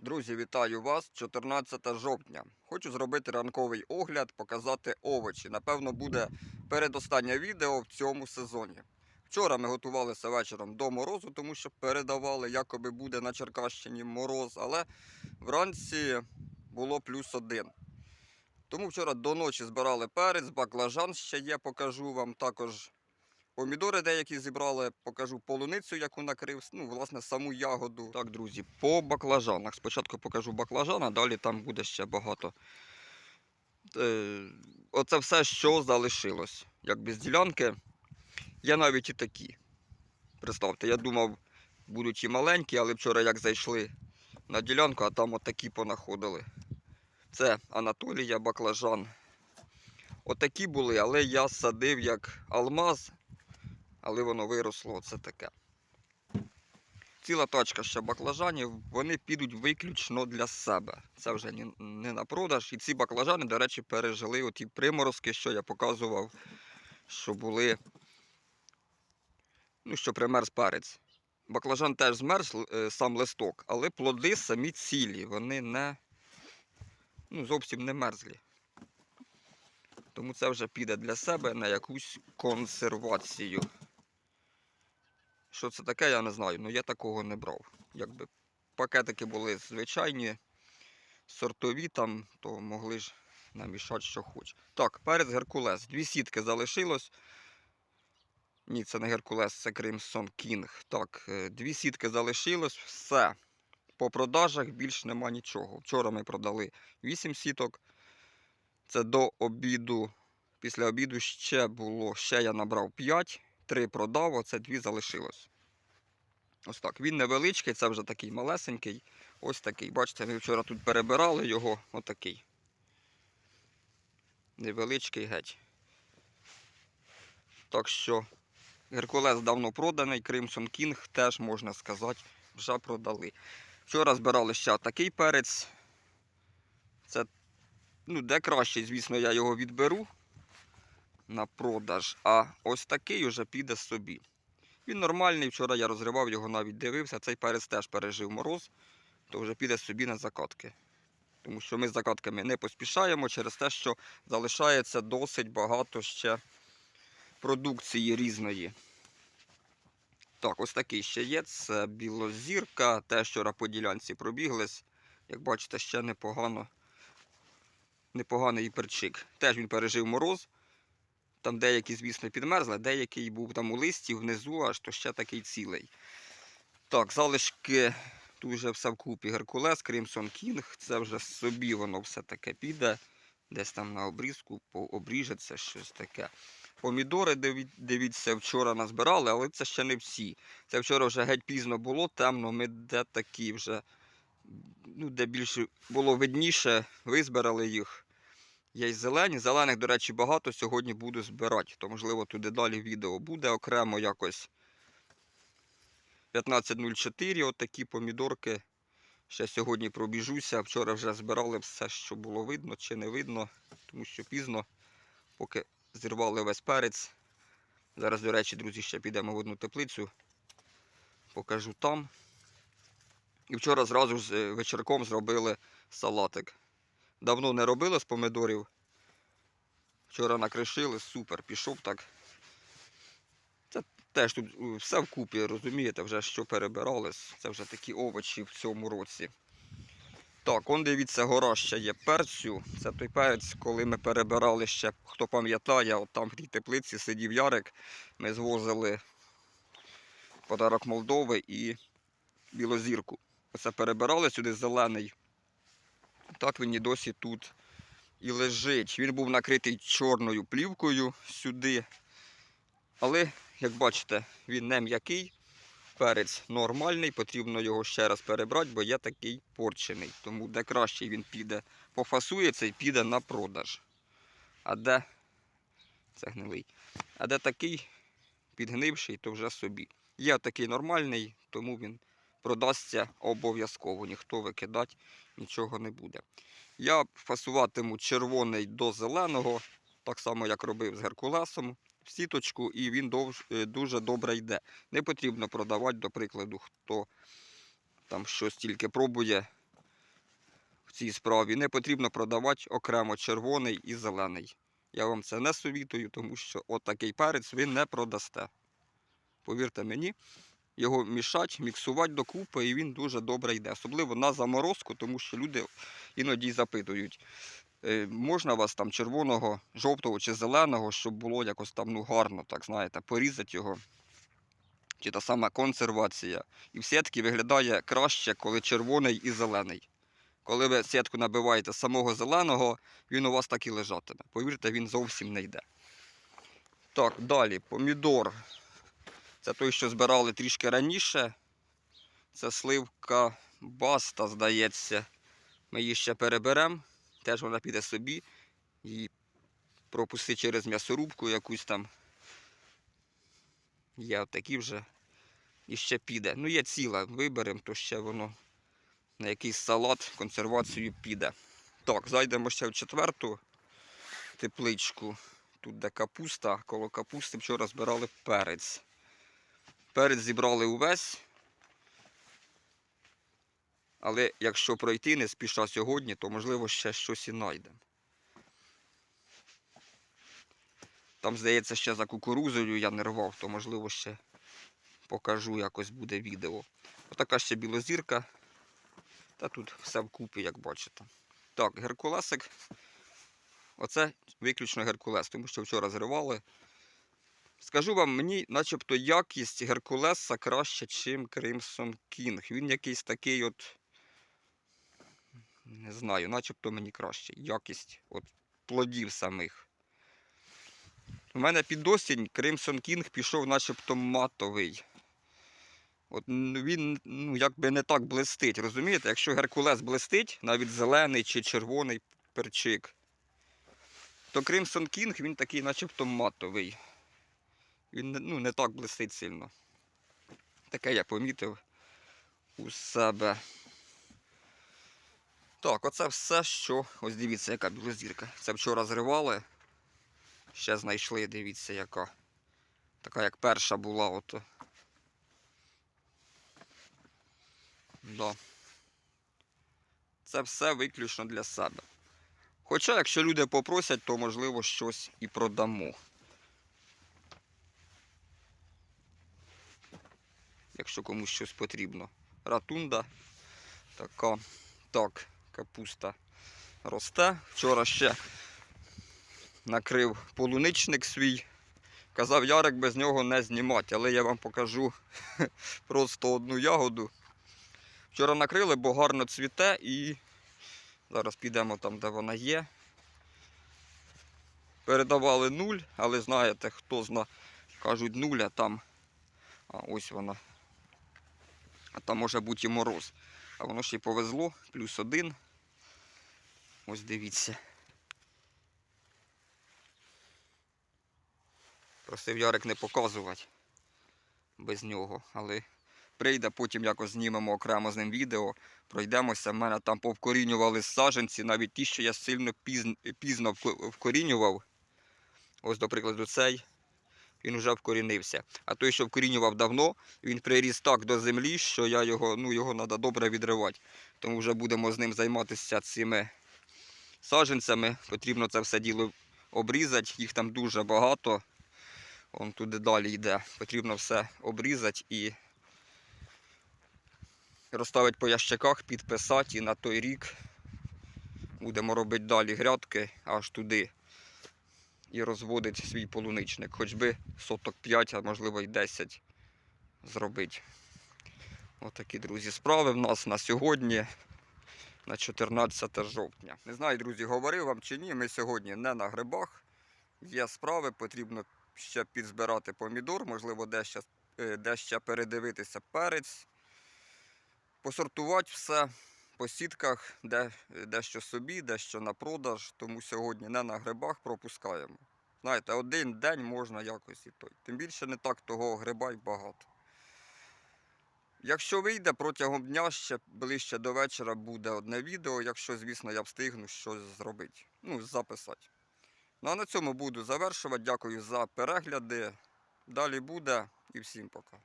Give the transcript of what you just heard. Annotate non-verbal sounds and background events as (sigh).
Друзі, вітаю вас! 14 жовтня. Хочу зробити ранковий огляд, показати овочі. Напевно, буде передостаннє відео в цьому сезоні. Вчора ми готувалися вечором до морозу, тому що передавали, якоби буде на Черкащині мороз, але вранці було плюс один. Тому вчора до ночі збирали перець, баклажан ще є, покажу вам. Також помідори деякі зібрали, покажу полуницю, яку накрив, ну, власне, саму ягоду. Так, друзі, по баклажанах. Спочатку покажу баклажан, а далі там буде ще багато. Е, оце все, що залишилось. Якби з ділянки. Є навіть і такі. Представте, я думав, будуть і маленькі, але вчора як зайшли на ділянку, а там отакі понаходили. Це Анатолія баклажан. Отакі були, але я садив як алмаз, але воно виросло оце таке. Ціла тачка ще баклажанів, вони підуть виключно для себе. Це вже не на продаж. І ці баклажани, до речі, пережили оті приморозки, що я показував, що були, ну, що примерз перець. Баклажан теж змерз е, сам листок, але плоди самі цілі, вони не, ну, зовсім не мерзлі. Тому це вже піде для себе на якусь консервацію. Що це таке, я не знаю. Ну я такого не брав. Якби пакетики були звичайні, сортові там, то могли ж намішати, що хоч. Так, перець Геркулес. Дві сітки залишилось. Ні, це не Геркулес, це Crimson King. Так, е, дві сітки залишилось, все. По продажах більш нема нічого. Вчора ми продали 8 сіток. Це до обіду. Після обіду ще було, ще я набрав 5, 3 продав, оце 2 залишилось. Ось так. Він невеличкий, це вже такий малесенький. Ось такий. Бачите, ми вчора тут перебирали його, отакий. Невеличкий геть. Так що Геркулес давно проданий, Crimson King теж, можна сказати, вже продали. Вчора збирали ще такий перець. Це ну, де краще, звісно, я його відберу на продаж. А ось такий уже піде собі. Він нормальний, вчора я розривав його, навіть дивився. Цей перець теж пережив мороз, то вже піде собі на закатки. Тому що ми з закатками не поспішаємо через те, що залишається досить багато ще продукції різної. Так, ось такий ще є. Це білозірка. Теж вчора по ділянці пробіглись. Як бачите, ще непогано непоганий перчик. Теж він пережив мороз. Там деякі, звісно, підмерзли, деякий був там у листі внизу, аж то ще такий цілий. Так, залишки тут вже все вкупі. Геркулес, Crimson King. Це вже собі воно все таке піде. Десь там на обрізку обріжеться щось таке. Помідори, дивіться, вчора назбирали, але це ще не всі. Це вчора вже геть пізно було, темно. Ми де такі вже ну, де більше було видніше, визбирали їх. Є й зелені. Зелених, до речі, багато. Сьогодні буду збирати. То, можливо, туди далі відео буде окремо якось 15.04. Отакі помідорки. Ще сьогодні пробіжуся. Вчора вже збирали все, що було видно чи не видно, тому що пізно, поки зірвали весь перець. Зараз, до речі, друзі, ще підемо в одну теплицю. Покажу там. І вчора зразу з е, вечірком зробили салатик. Давно не робили з помидорів. Вчора накришили, супер, пішов так. Це теж тут е, все вкупі, розумієте, вже що перебирали. Це вже такі овочі в цьому році. Так, он дивіться, гора ще є перцю. Це той перець, коли ми перебирали ще, хто пам'ятає, от там в тій теплиці сидів Ярик. Ми звозили подарок Молдови і білозірку. Оце перебирали сюди зелений. Так він і досі тут і лежить. Він був накритий чорною плівкою сюди. Але, як бачите, він не м'який. Перець нормальний, потрібно його ще раз перебрати, бо є такий порчений. Тому де краще він піде, пофасується і піде на продаж. А де це гнилий. А де такий підгнивший, то вже собі. Є такий нормальний, тому він продасться обов'язково. Ніхто викидати нічого не буде. Я фасуватиму червоний до зеленого, так само як робив з Геркулесом, в сіточку, і він е, дуже добре йде. Не потрібно продавати, до прикладу, хто там щось тільки пробує в цій справі. Не потрібно продавати окремо червоний і зелений. Я вам це не совітую, тому що от перець ви не продасте. Повірте мені, його мішать, міксувати докупи, і він дуже добре йде. Особливо на заморозку, тому що люди іноді запитують, е, можна вас там червоного, жовтого чи зеленого, щоб було якось там ну, гарно, так знаєте, порізати його. Чи та сама консервація. І в сітки виглядає краще, коли червоний і зелений. Коли ви сітку набиваєте самого зеленого, він у вас так і лежатиме. Повірте, він зовсім не йде. Так, далі, помідор. Це той, що збирали трішки раніше. Це сливка баста, здається. Ми її ще переберемо. Теж вона піде собі. Її пропусти через м'ясорубку якусь там. Є отакі вже. І ще піде. Ну, є ціла, виберемо, то ще воно на якийсь салат, консервацію піде. Так, зайдемо ще в четверту тепличку. Тут де капуста, коло капусти вчора збирали перець. Перець зібрали увесь. Але якщо пройти не спіша сьогодні, то можливо ще щось і знайдемо. Там, здається, ще за кукурузою я не рвав, то можливо ще покажу, якось буде відео. Отака ще білозірка. Та тут все вкупі, як бачите. Так, геркулесик. Оце виключно геркулес, тому що вчора зривали. Скажу вам, мені начебто якість Геркулеса краще, ніж Crimson King. Він якийсь такий от. Не знаю, начебто мені краще. Якість от плодів самих. У мене під осінь Crimson King пішов начебто матовий. От він ну, якби не так блистить. Розумієте? Якщо Геркулес блистить, навіть зелений чи червоний перчик, то Crimson King він такий начебто матовий. Він ну, не так блистить сильно. Таке я помітив у себе. Так, оце все, що. Ось дивіться, яка білозірка. Це вчора зривали. Ще знайшли, дивіться, яка. Така як перша була, ото. Да. Це все виключно для себе. Хоча, якщо люди попросять, то можливо щось і продамо. Якщо комусь щось потрібно. Ратунда така. Так, капуста росте. Вчора ще накрив полуничник свій. Казав Ярик без нього не знімати, але я вам покажу (laughs) просто одну ягоду. Вчора накрили, бо гарно цвіте і зараз підемо там, де вона є. Передавали нуль, але знаєте, хто зна, кажуть нуль, а там. А ось вона. А там може бути і мороз. А воно ще й повезло, плюс один. Ось дивіться. Просив Ярик не показувати без нього, але прийде, потім якось знімемо окремо з ним відео, пройдемося. В мене там повкорінювали саджанці, навіть ті, що я сильно пізно, пізно вкорінював. Ось, до прикладу, цей. Він вже вкорінився. А той, що вкорінював давно, він приріс так до землі, що я його, ну, його треба добре відривати. Тому вже будемо з ним займатися цими саджанцями. Потрібно це все діло обрізати. Їх там дуже багато. Он туди далі йде. Потрібно все обрізати і розставити по ящиках, підписати і на той рік будемо робити далі грядки аж туди і розводити свій полуничник. Хоч би соток 5, а можливо й 10 зробити. Отакі, друзі, справи в нас на сьогодні, на 14 жовтня. Не знаю, друзі, говорив вам чи ні, ми сьогодні не на грибах. Є справи, потрібно ще підзбирати помідор, можливо, дещо, е, дещо передивитися перець, посортувати все по сітках, де, дещо собі, дещо на продаж, тому сьогодні не на грибах пропускаємо. Знаєте, один день можна якось і той. Тим більше не так того гриба й багато. Якщо вийде протягом дня, ще ближче до вечора буде одне відео, якщо, звісно, я встигну щось зробити. Ну, записати. Ну а на цьому буду завершувати. Дякую за перегляди. Далі буде і всім пока.